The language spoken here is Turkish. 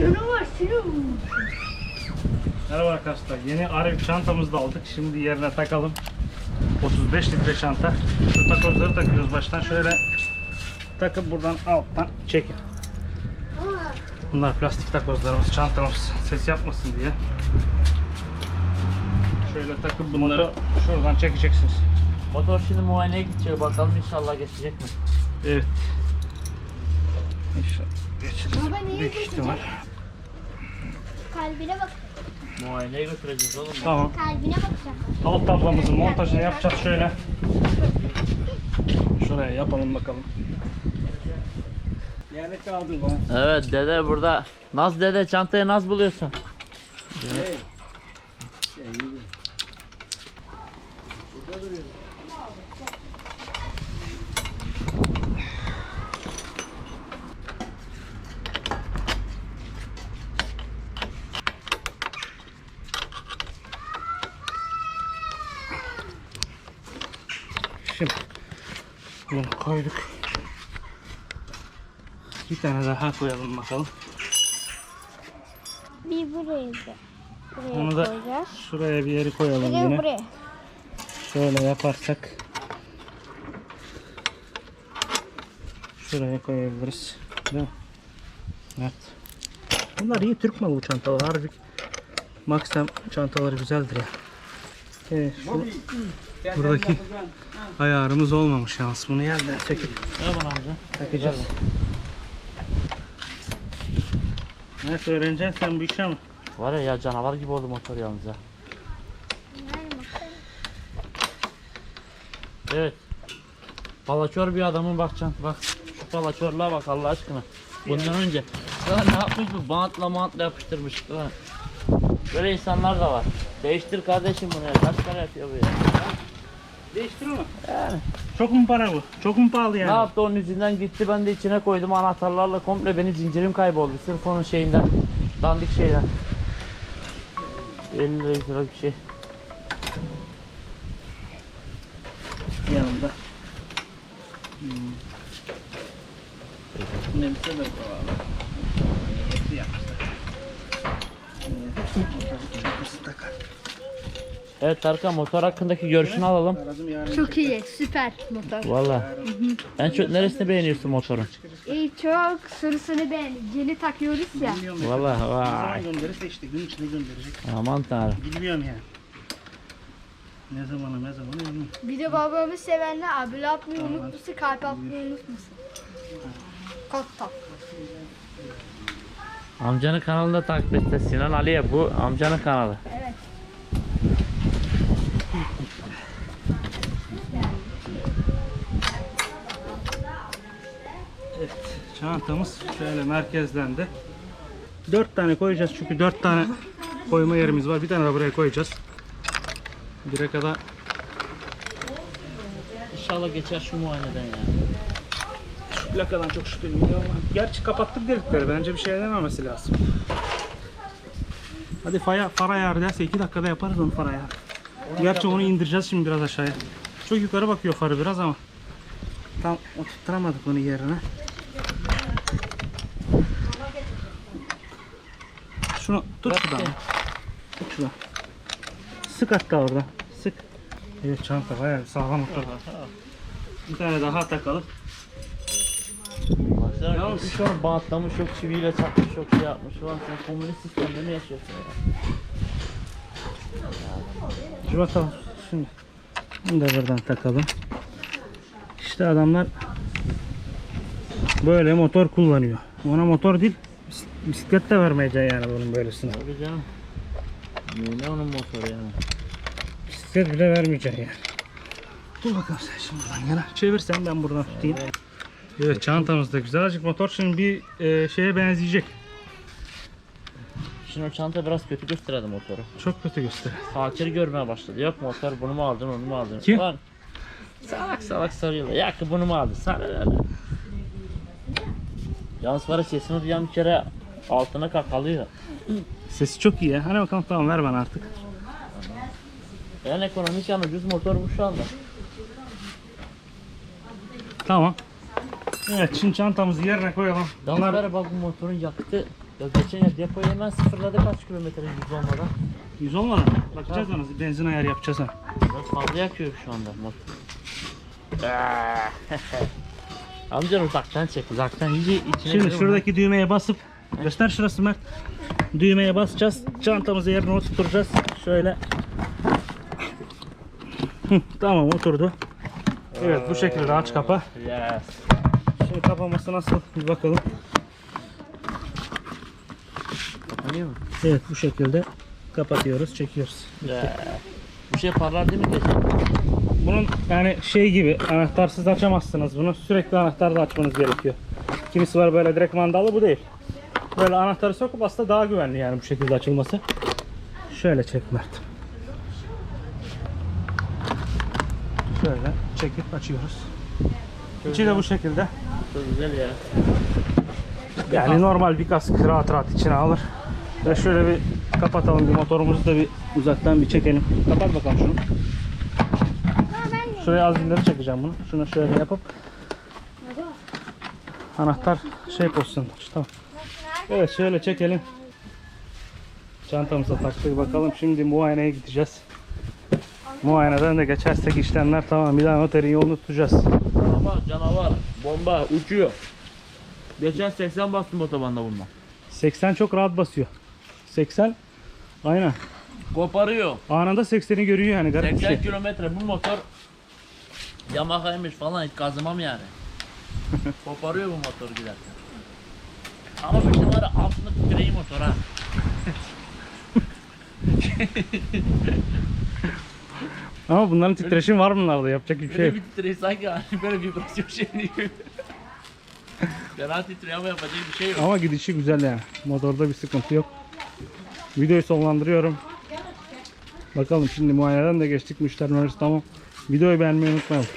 Canavar seni vurmuş. Merhaba arkadaşlar. Yeni Arif çantamızı da aldık. Şimdi yerine takalım. 35 litre çanta. Şu takozları takıyoruz baştan. Şöyle takıp buradan alttan çekin. Bunlar plastik takozlarımız, çantamız ses yapmasın diye. Şöyle takıp bunları şuradan çekeceksiniz. Motor şimdi muayeneye gidecek bakalım inşallah geçecek mi? Evet. Baba neye Büyük ihtimal. Kalbine bak. Muayeneye götüreceğiz oğlum. Tamam. Kalbine bakacağım. Alt tablamızın montajını yapacağız şöyle. Şuraya yapalım bakalım. Yerde kaldı bana. Evet dede burada. Naz dede çantayı naz buluyorsun. Şimdi bunu koyduk. Bir tane daha koyalım bakalım. Bir buraya da. Buraya Onu da koyacağız. şuraya bir yeri koyalım de yine. buraya. Şöyle yaparsak şuraya koyabiliriz. Değil mi? Evet. Bunlar iyi Türk malı bu çantalar. Harbi Max'ten çantaları güzeldir ya. Evet, şu buradaki ayarımız olmamış yalnız. Bunu yerden çekip takacağız. Nasıl öğreneceksin sen bu işi ama? Var ya, ya canavar gibi oldu motor yalnız ya. Evet. Palaçor bir adamın bakacaksın. Bak şu palaçorluğa bak Allah aşkına. Bundan önce. Daha ne yapmış bu? Bantla mantla yapıştırmış. Daha. Böyle insanlar da var. Değiştir kardeşim bunu ya. Kaç para yapıyor bu ya? Değiştir mi? Çok mu para bu? Çok mu pahalı yani? Ne yaptı onun yüzünden gitti ben de içine koydum anahtarlarla komple benim zincirim kayboldu sırf onun şeyinden dandik şeyden 50 lira bir şey yanında. Hmm. Neyse de bu abi. Hepsi yapmışlar. Evet Tarkan motor hakkındaki görüşünü alalım. Çok iyi. Süper motor. Valla en çok neresini beğeniyorsun motorun İyi çok sırısını beğendim. Yeni takıyoruz ya. Valla Ne zaman vay gönderirse işte gün içinde gönderecek. aman tanrım Bilmiyorum yani. Ne zamana ne zamana bilmiyorum. Bir de babamı sevenler abone atmayı unutmasın, kalp atmayı unutmasın. Kotta. Amcanın kanalında takip et Sinan Aliye bu amcanın kanalı Evet. Çantamız şöyle merkezlendi. Dört tane koyacağız çünkü dört tane koyma yerimiz var. Bir tane de buraya koyacağız. Bire kadar İnşallah geçer şu muayeneden ya şu plakadan çok şüphe ama gerçi kapattık delikleri. Bence bir şey dememesi lazım. Hadi faya, far ayarı derse 2 dakikada yaparız onu far ayarı. Gerçi onu indireceğiz şimdi biraz aşağıya. Çok yukarı bakıyor farı biraz ama tam oturtturamadık onu yerine. Şunu tut şuradan. Tut şuradan. Sık hatta orada. Sık. Evet çanta bayağı sağlam oturdu. Bir tane daha takalım. Baksana Yalnız- gitmiş onu bantlamış yok çiviyle çakmış yok şey yapmış falan sen komünist sistemde mi yaşıyorsun ya Dur bakalım. Şimdi bunu da buradan takalım. İşte adamlar böyle motor kullanıyor. Ona motor değil bis- bisiklet de vermeyeceksin yani bunun böylesine. Tabii canım. Ne onun motoru yani. Bisiklet bile vermeyeceksin yani. Dur bakalım sen şimdi buradan yana. Çevirsen ben buradan tutayım. Evet çantamız da güzel. Azıcık motor şimdi bir e, şeye benzeyecek. Şimdi o çanta biraz kötü gösterdi motoru. Çok kötü göster. Fakir görmeye başladı. Yok motor bunu mu aldın onu mu aldın? Kim? Ulan, salak salak soruyorlar. Ya ki bunu mu aldın? Sana lan? Yalnız var ya sesini duyan bir kere altına kakalıyor. Sesi çok iyi ya. Hani bakalım tamam ver bana artık. En ekonomik yan ucuz motor bu şu anda. Tamam. Evet şimdi çantamızı yerine koyalım. Damlara bak bu motorun yakıtı. Ya geçen ya depoyu hemen sıfırladı kaç kilometre yüz olmadan. 100 olmadan. Bakacağız ona. Benzin ayarı yapacağız ha. Biraz fazla yakıyor şu anda motor. Amcan uzaktan çek uzaktan iyice içine Şimdi şuradaki düğmeye basıp göster şurası Mert. Düğmeye basacağız. Çantamızı yerine oturtacağız. Şöyle. Tamam oturdu. Evet bu şekilde aç kapa. Yes. Kapaması nasıl bir bakalım. Anlıyor musun? Evet bu şekilde kapatıyoruz, çekiyoruz. Yeah. Bir şey parlar değil mi? Bunun yani şey gibi anahtarsız açamazsınız bunu. Sürekli anahtarla açmanız gerekiyor. Kimisi var böyle direkt mandalı bu değil. Böyle anahtarı sokup aslında daha güvenli yani bu şekilde açılması. Şöyle çek Mert. Şöyle çekip açıyoruz. İçi de bu şekilde. Çok güzel ya. Yani normal bir kask rahat rahat içine alır. Ve şöyle bir kapatalım bir motorumuzu da bir uzaktan bir çekelim. Kapat bakalım şunu. Şuraya az ileri çekeceğim bunu. Şunu şöyle yapıp anahtar şey pozisyonda. Tamam. Evet şöyle çekelim. Çantamıza taktık bakalım. Şimdi muayeneye gideceğiz. Muayeneden de geçersek işlemler tamam. Bir daha noterin yolunu tutacağız. Canavar, canavar, bomba uçuyor. Geçen 80 bastım otobanda bununla. 80 çok rahat basıyor. 80 aynen. Koparıyor. Anında 80'i görüyor yani garip bir 80 şey. kilometre bu motor Yamaha'ymış falan hiç kazımam yani. Koparıyor bu motor giderken. Ama bir var ya, altında titreyi motor ha. Ama bunların titreşim var bunlarda yapacak bir şey Böyle yok. bir titreyi sanki hani böyle vibrasyon şey gibi. Fena titriyor ama yapacak bir şey yok. Ama gidişi güzel yani. Motorda bir sıkıntı yok. Videoyu sonlandırıyorum. Bakalım şimdi muayeneden de geçtik müşterilerimiz tamam. Videoyu beğenmeyi unutmayalım.